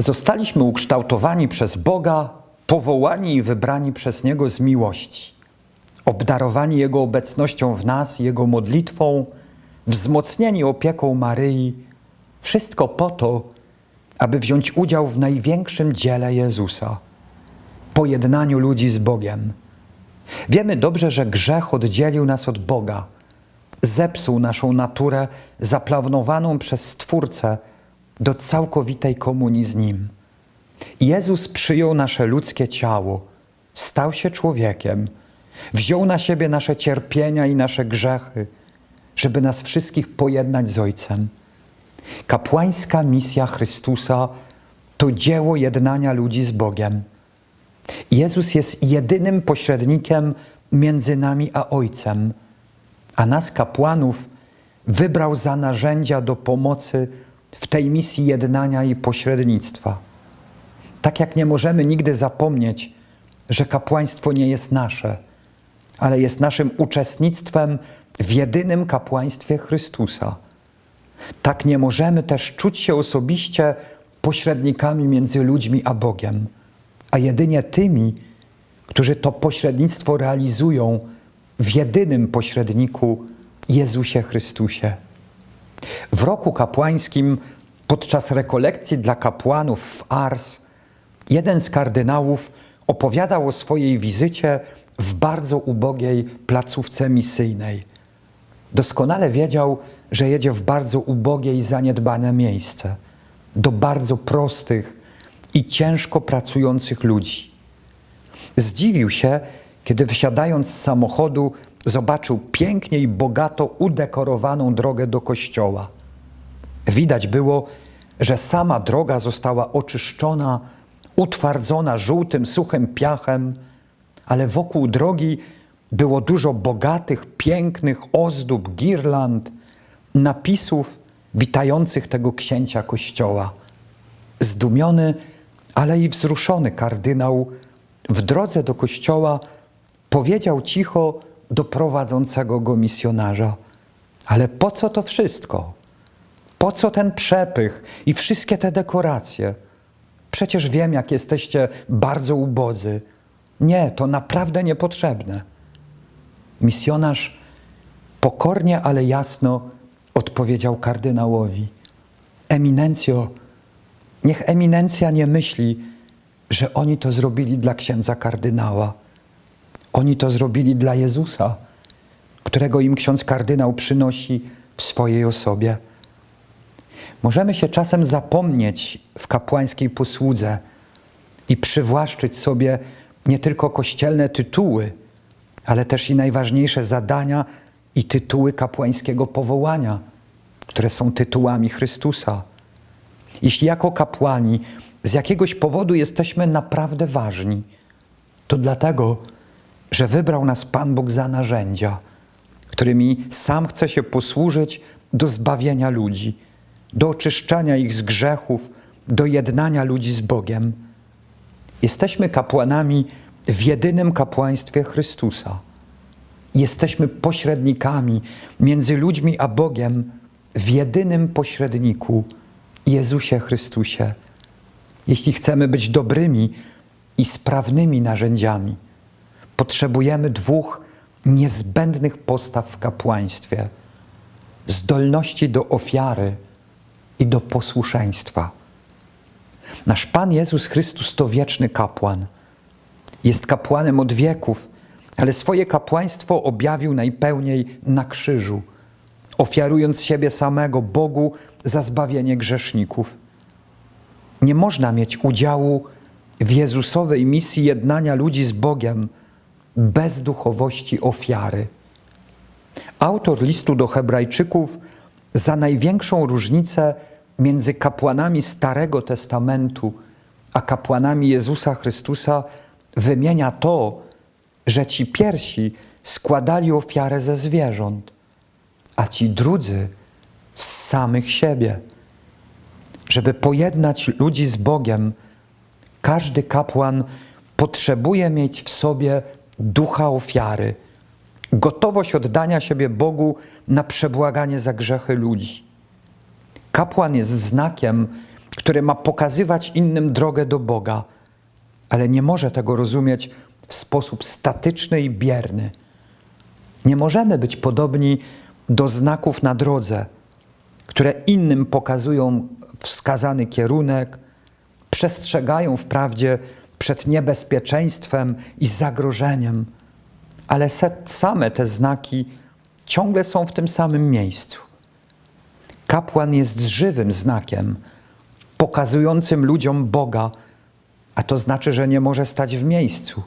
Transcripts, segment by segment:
Zostaliśmy ukształtowani przez Boga, powołani i wybrani przez Niego z miłości, obdarowani Jego obecnością w nas, Jego modlitwą, wzmocnieni opieką Maryi, wszystko po to, aby wziąć udział w największym dziele Jezusa pojednaniu ludzi z Bogiem. Wiemy dobrze, że grzech oddzielił nas od Boga, zepsuł naszą naturę zaplanowaną przez Stwórcę do całkowitej komunii z Nim. Jezus przyjął nasze ludzkie ciało, stał się człowiekiem, wziął na siebie nasze cierpienia i nasze grzechy, żeby nas wszystkich pojednać z Ojcem. Kapłańska misja Chrystusa to dzieło jednania ludzi z Bogiem. Jezus jest jedynym pośrednikiem między nami a Ojcem, a nas, kapłanów, wybrał za narzędzia do pomocy w tej misji jednania i pośrednictwa. Tak jak nie możemy nigdy zapomnieć, że kapłaństwo nie jest nasze, ale jest naszym uczestnictwem w jedynym kapłaństwie Chrystusa. Tak nie możemy też czuć się osobiście pośrednikami między ludźmi a Bogiem, a jedynie tymi, którzy to pośrednictwo realizują w jedynym pośredniku Jezusie Chrystusie. W roku kapłańskim, podczas rekolekcji dla kapłanów w Ars, jeden z kardynałów opowiadał o swojej wizycie w bardzo ubogiej placówce misyjnej. Doskonale wiedział, że jedzie w bardzo ubogie i zaniedbane miejsce, do bardzo prostych i ciężko pracujących ludzi. Zdziwił się, kiedy wysiadając z samochodu zobaczył pięknie i bogato udekorowaną drogę do kościoła. Widać było, że sama droga została oczyszczona, utwardzona żółtym, suchym piachem, ale wokół drogi było dużo bogatych, pięknych ozdób, girland, napisów witających tego księcia kościoła. Zdumiony, ale i wzruszony kardynał w drodze do kościoła powiedział cicho do prowadzącego go misjonarza: Ale po co to wszystko? Po co ten przepych i wszystkie te dekoracje? Przecież wiem, jak jesteście bardzo ubodzy. Nie, to naprawdę niepotrzebne. Misjonarz pokornie, ale jasno odpowiedział kardynałowi: Eminencjo, niech eminencja nie myśli, że oni to zrobili dla księdza kardynała. Oni to zrobili dla Jezusa, którego im ksiądz kardynał przynosi w swojej osobie. Możemy się czasem zapomnieć w kapłańskiej posłudze i przywłaszczyć sobie nie tylko kościelne tytuły, ale też i najważniejsze zadania i tytuły kapłańskiego powołania, które są tytułami Chrystusa. Jeśli jako kapłani z jakiegoś powodu jesteśmy naprawdę ważni, to dlatego, że wybrał nas Pan Bóg za narzędzia, którymi sam chce się posłużyć do zbawienia ludzi, do oczyszczania ich z grzechów, do jednania ludzi z Bogiem. Jesteśmy kapłanami w jedynym kapłaństwie Chrystusa. Jesteśmy pośrednikami między ludźmi a Bogiem w jedynym pośredniku Jezusie Chrystusie. Jeśli chcemy być dobrymi i sprawnymi narzędziami, potrzebujemy dwóch niezbędnych postaw w kapłaństwie: zdolności do ofiary i do posłuszeństwa. Nasz Pan Jezus Chrystus to wieczny kapłan. Jest kapłanem od wieków, ale swoje kapłaństwo objawił najpełniej na krzyżu, ofiarując siebie samego Bogu za zbawienie grzeszników. Nie można mieć udziału w Jezusowej misji jednania ludzi z Bogiem bez duchowości ofiary. Autor listu do Hebrajczyków za największą różnicę między kapłanami Starego Testamentu a kapłanami Jezusa Chrystusa wymienia to, że ci pierwsi składali ofiarę ze zwierząt, a ci drudzy z samych siebie. Żeby pojednać ludzi z Bogiem, każdy kapłan potrzebuje mieć w sobie ducha ofiary, gotowość oddania siebie Bogu na przebłaganie za grzechy ludzi. Kapłan jest znakiem które ma pokazywać innym drogę do Boga, ale nie może tego rozumieć w sposób statyczny i bierny. Nie możemy być podobni do znaków na drodze, które innym pokazują wskazany kierunek, przestrzegają wprawdzie przed niebezpieczeństwem i zagrożeniem, ale same te znaki ciągle są w tym samym miejscu. Kapłan jest żywym znakiem, pokazującym ludziom Boga, a to znaczy, że nie może stać w miejscu.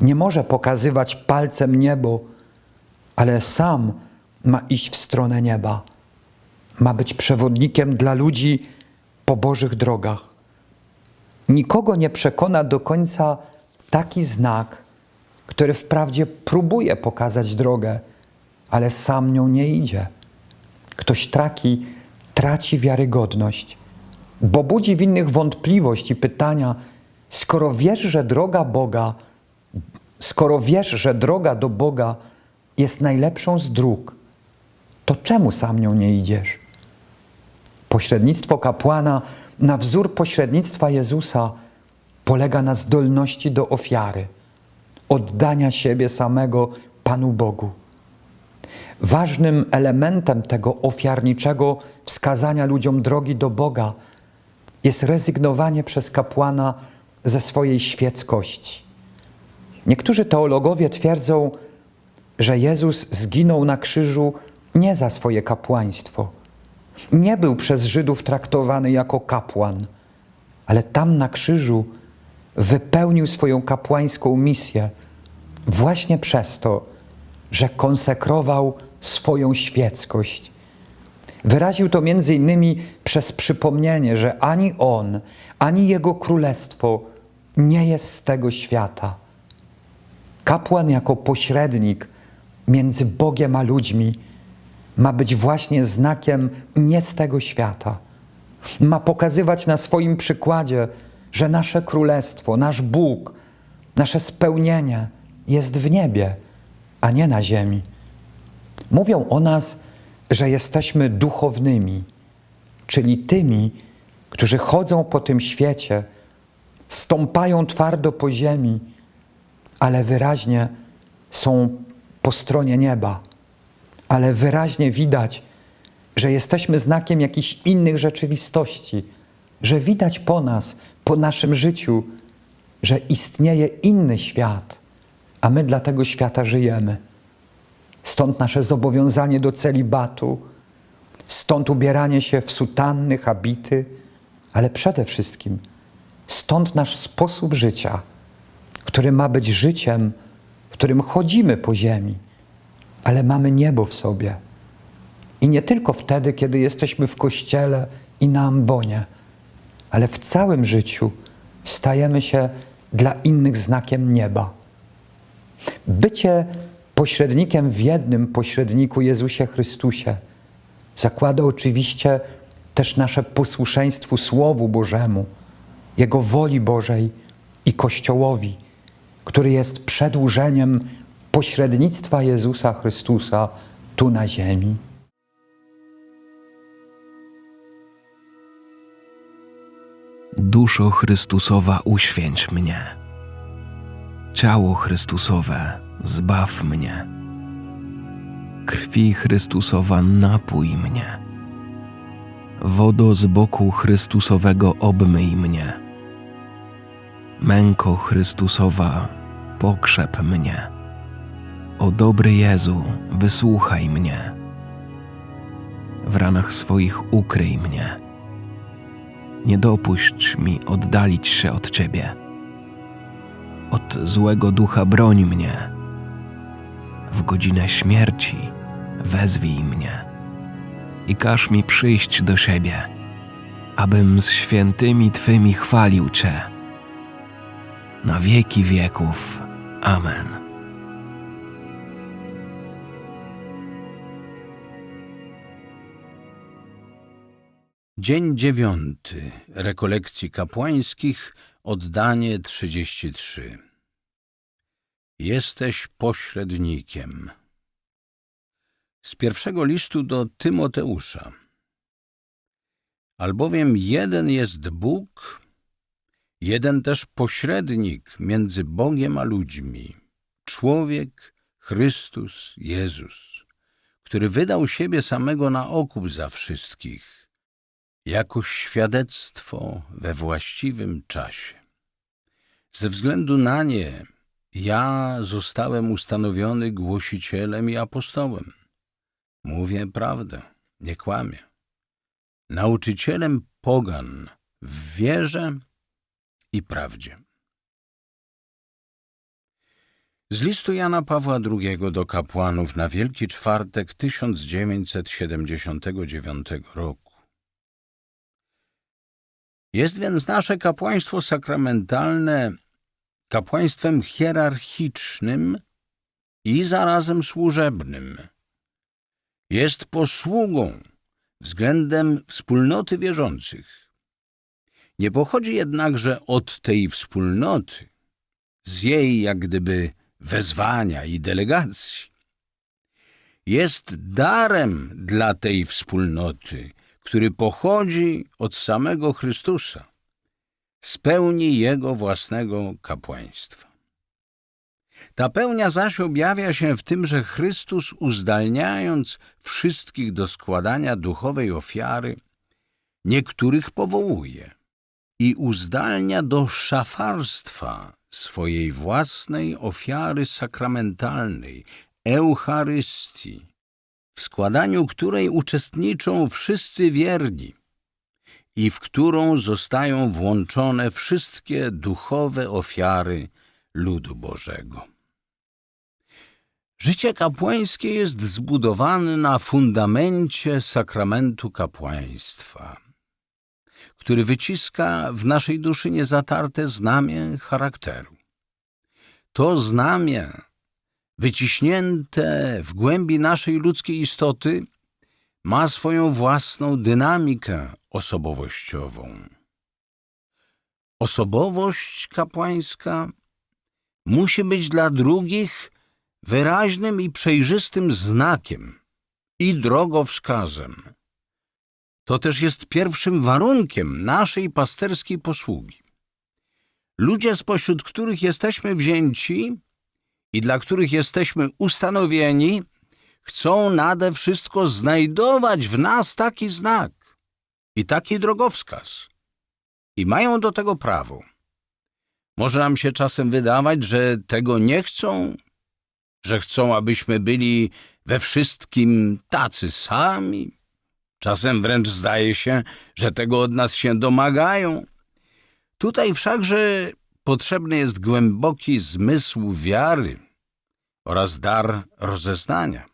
Nie może pokazywać palcem niebo, ale sam ma iść w stronę nieba. Ma być przewodnikiem dla ludzi po Bożych drogach. Nikogo nie przekona do końca taki znak, który wprawdzie próbuje pokazać drogę, ale sam nią nie idzie. Ktoś traki, traci wiarygodność, bo budzi w innych wątpliwość i pytania, skoro wiesz, że droga Boga, skoro wiesz, że droga do Boga jest najlepszą z dróg, to czemu sam nią nie idziesz? Pośrednictwo kapłana na wzór pośrednictwa Jezusa polega na zdolności do ofiary, oddania siebie samego Panu Bogu. Ważnym elementem tego ofiarniczego wskazania ludziom drogi do Boga jest rezygnowanie przez kapłana ze swojej świeckości. Niektórzy teologowie twierdzą, że Jezus zginął na krzyżu nie za swoje kapłaństwo. Nie był przez Żydów traktowany jako kapłan, ale tam na krzyżu wypełnił swoją kapłańską misję właśnie przez to, że konsekrował swoją świeckość. Wyraził to między innymi przez przypomnienie, że ani on, ani jego królestwo nie jest z tego świata. Kapłan jako pośrednik między Bogiem a ludźmi ma być właśnie znakiem nie z tego świata. Ma pokazywać na swoim przykładzie, że nasze królestwo, nasz Bóg, nasze spełnienie jest w niebie, a nie na ziemi. Mówią o nas, że jesteśmy duchownymi, czyli tymi, którzy chodzą po tym świecie, stąpają twardo po ziemi, ale wyraźnie są po stronie nieba, ale wyraźnie widać, że jesteśmy znakiem jakichś innych rzeczywistości, że widać po nas, po naszym życiu, że istnieje inny świat, a my dla tego świata żyjemy. Stąd nasze zobowiązanie do celibatu, stąd ubieranie się w sutanny, habity, ale przede wszystkim stąd nasz sposób życia, który ma być życiem, w którym chodzimy po ziemi, ale mamy niebo w sobie. I nie tylko wtedy, kiedy jesteśmy w kościele i na ambonie, ale w całym życiu stajemy się dla innych znakiem nieba. Bycie pośrednikiem w jednym pośredniku Jezusie Chrystusie zakłada oczywiście też nasze posłuszeństwu Słowu Bożemu, Jego woli Bożej i Kościołowi, który jest przedłużeniem pośrednictwa Jezusa Chrystusa tu na ziemi. Duszo Chrystusowa, uświęć mnie. Ciało Chrystusowe, zbaw mnie. Krwi Chrystusowa, napój mnie. Wodo z boku Chrystusowego, obmyj mnie. Męko Chrystusowa, pokrzep mnie. O dobry Jezu, wysłuchaj mnie. W ranach swoich ukryj mnie. Nie dopuść mi oddalić się od Ciebie. Od złego ducha broń mnie. W godzinę śmierci wezwij mnie i każ mi przyjść do siebie, abym z świętymi Twymi chwalił Cię. Na wieki wieków. Amen. Dzień dziewiąty rekolekcji kapłańskich, oddanie 33. Jesteś pośrednikiem. Z pierwszego listu do Tymoteusza. Albowiem jeden jest Bóg, jeden też pośrednik między Bogiem a ludźmi, człowiek Chrystus Jezus, który wydał siebie samego na okup za wszystkich, jako świadectwo we właściwym czasie. Ze względu na nie ja zostałem ustanowiony głosicielem i apostołem. Mówię prawdę, nie kłamię. Nauczycielem pogan w wierze i prawdzie. Z listu Jana Pawła II do kapłanów na Wielki Czwartek 1979 roku. Jest więc nasze kapłaństwo sakramentalne kapłaństwem hierarchicznym i zarazem służebnym. Jest posługą względem wspólnoty wierzących. Nie pochodzi jednakże od tej wspólnoty, z jej jak gdyby wezwania i delegacji. Jest darem dla tej wspólnoty, który pochodzi od samego Chrystusa z pełni Jego własnego kapłaństwa. Ta pełnia zaś objawia się w tym, że Chrystus, uzdalniając wszystkich do składania duchowej ofiary, niektórych powołuje i uzdalnia do szafarstwa swojej własnej ofiary sakramentalnej, Eucharystii, składaniu której uczestniczą wszyscy wierni i w którą zostają włączone wszystkie duchowe ofiary ludu Bożego. Życie kapłańskie jest zbudowane na fundamencie sakramentu kapłaństwa, który wyciska w naszej duszy niezatarte znamię charakteru. To znamię, wyciśnięte w głębi naszej ludzkiej istoty, ma swoją własną dynamikę osobowościową. Osobowość kapłańska musi być dla drugich wyraźnym i przejrzystym znakiem i drogowskazem. To też jest pierwszym warunkiem naszej pasterskiej posługi. Ludzie, spośród których jesteśmy wzięci i dla których jesteśmy ustanowieni, chcą nade wszystko znajdować w nas taki znak i taki drogowskaz. I mają do tego prawo. Może nam się czasem wydawać, że tego nie chcą, że chcą, abyśmy byli we wszystkim tacy sami. Czasem wręcz zdaje się, że tego od nas się domagają. Tutaj wszakże potrzebny jest głęboki zmysł wiary oraz dar rozeznania.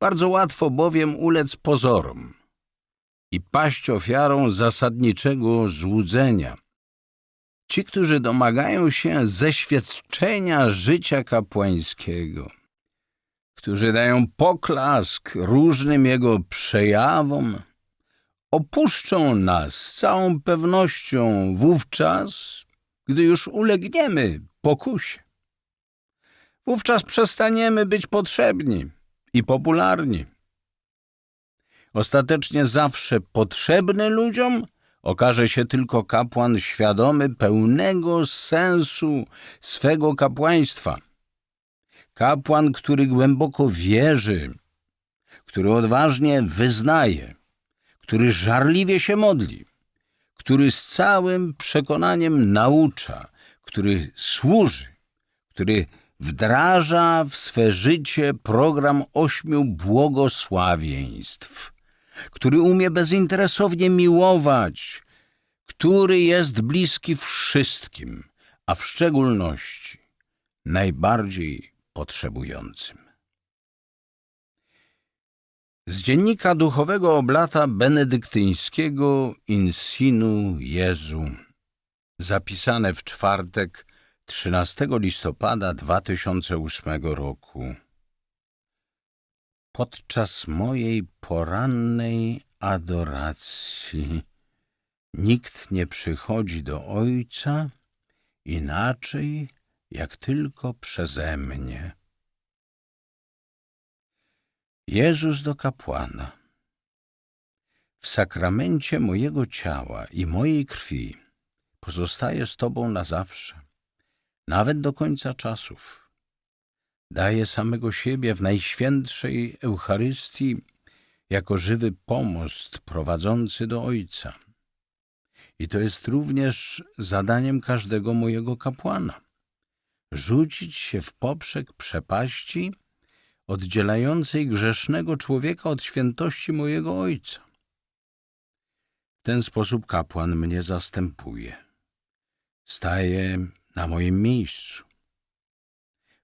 Bardzo łatwo bowiem ulec pozorom i paść ofiarą zasadniczego złudzenia. Ci, którzy domagają się zeświadczenia życia kapłańskiego, którzy dają poklask różnym jego przejawom, opuszczą nas z całą pewnością wówczas, gdy już ulegniemy pokusie. Wówczas przestaniemy być potrzebni i popularni. Ostatecznie zawsze potrzebny ludziom okaże się tylko kapłan świadomy pełnego sensu swego kapłaństwa. Kapłan, który głęboko wierzy, który odważnie wyznaje, który żarliwie się modli, który z całym przekonaniem naucza, który służy, który wdraża w swe życie program ośmiu błogosławieństw, który umie bezinteresownie miłować, który jest bliski wszystkim, a w szczególności najbardziej potrzebującym. Z dziennika duchowego oblata benedyktyńskiego Insinu Jezu, zapisane w czwartek 13 listopada 2008 roku. Podczas mojej porannej adoracji nikt nie przychodzi do Ojca inaczej jak tylko przeze mnie. Jezus do kapłana. w sakramencie mojego ciała i mojej krwi pozostaję z Tobą na zawsze, nawet do końca czasów. Daję samego siebie w najświętszej Eucharystii jako żywy pomost prowadzący do Ojca. I to jest również zadaniem każdego mojego kapłana rzucić się w poprzek przepaści oddzielającej grzesznego człowieka od świętości mojego Ojca. W ten sposób kapłan mnie zastępuje. Staje na moim miejscu.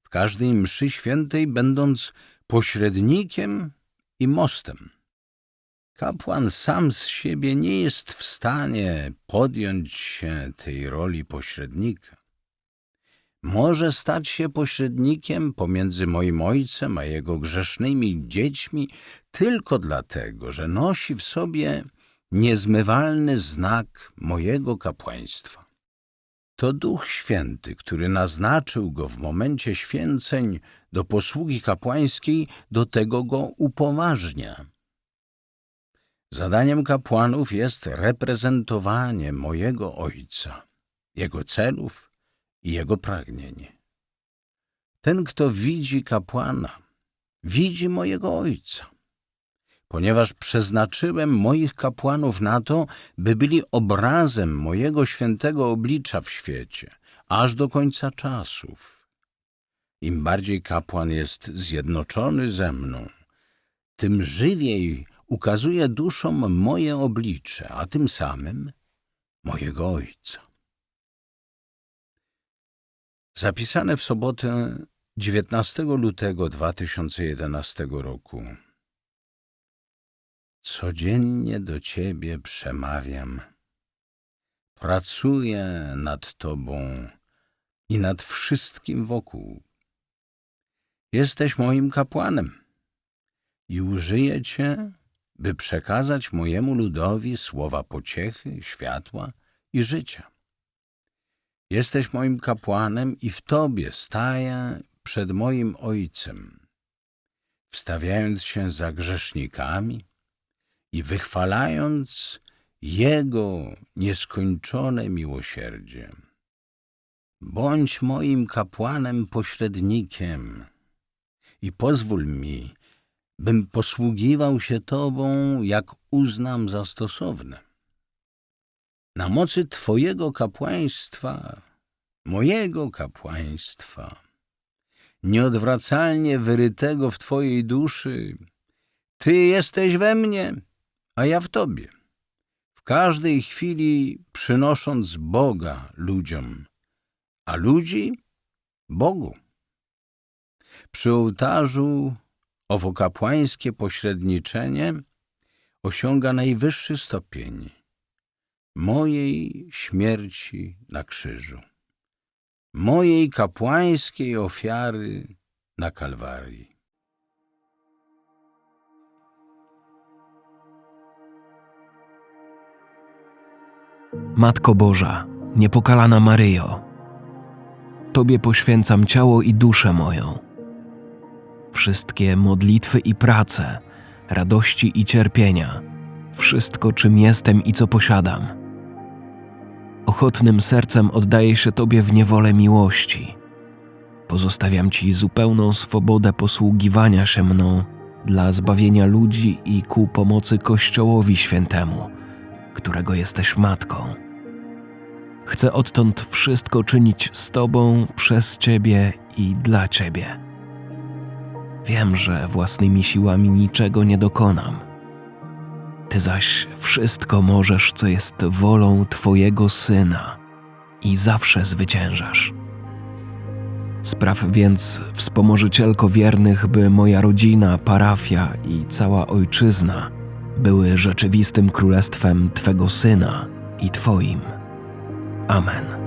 W każdej mszy świętej będąc pośrednikiem i mostem. Kapłan sam z siebie nie jest w stanie podjąć się tej roli pośrednika. Może stać się pośrednikiem pomiędzy moim ojcem a jego grzesznymi dziećmi tylko dlatego, że nosi w sobie niezmywalny znak mojego kapłaństwa. To Duch Święty, który naznaczył go w momencie święceń do posługi kapłańskiej, do tego go upoważnia. Zadaniem kapłanów jest reprezentowanie mojego Ojca, Jego celów i Jego pragnień. Ten, kto widzi kapłana, widzi mojego Ojca, ponieważ przeznaczyłem moich kapłanów na to, by byli obrazem mojego świętego oblicza w świecie, aż do końca czasów. Im bardziej kapłan jest zjednoczony ze mną, tym żywiej ukazuje duszom moje oblicze, a tym samym mojego Ojca. Zapisane w sobotę 19 lutego 2011 roku. Codziennie do Ciebie przemawiam. Pracuję nad Tobą i nad wszystkim wokół. Jesteś moim kapłanem i użyję Cię, by przekazać mojemu ludowi słowa pociechy, światła i życia. Jesteś moim kapłanem i w Tobie staję przed moim Ojcem, wstawiając się za grzesznikami i wychwalając Jego nieskończone miłosierdzie. Bądź moim kapłanem pośrednikiem i pozwól mi, bym posługiwał się Tobą, jak uznam za stosowne. Na mocy Twojego kapłaństwa, mojego kapłaństwa, nieodwracalnie wyrytego w Twojej duszy, Ty jesteś we mnie, a ja w Tobie, w każdej chwili przynosząc Boga ludziom, a ludzi Bogu. Przy ołtarzu owo kapłańskie pośredniczenie osiąga najwyższy stopień mojej śmierci na krzyżu, mojej kapłańskiej ofiary na Kalwarii. Matko Boża, niepokalana Maryjo, Tobie poświęcam ciało i duszę moją. Wszystkie modlitwy i prace, radości i cierpienia, wszystko czym jestem i co posiadam. Ochotnym sercem oddaję się Tobie w niewolę miłości. Pozostawiam Ci zupełną swobodę posługiwania się mną dla zbawienia ludzi i ku pomocy Kościołowi Świętemu, którego jesteś matką. Chcę odtąd wszystko czynić z Tobą, przez Ciebie i dla Ciebie. Wiem, że własnymi siłami niczego nie dokonam. Ty zaś wszystko możesz, co jest wolą Twojego Syna i zawsze zwyciężasz. Spraw więc, wspomożycielko wiernych, by moja rodzina, parafia i cała ojczyzna były rzeczywistym królestwem Twego Syna i Twoim. Amen.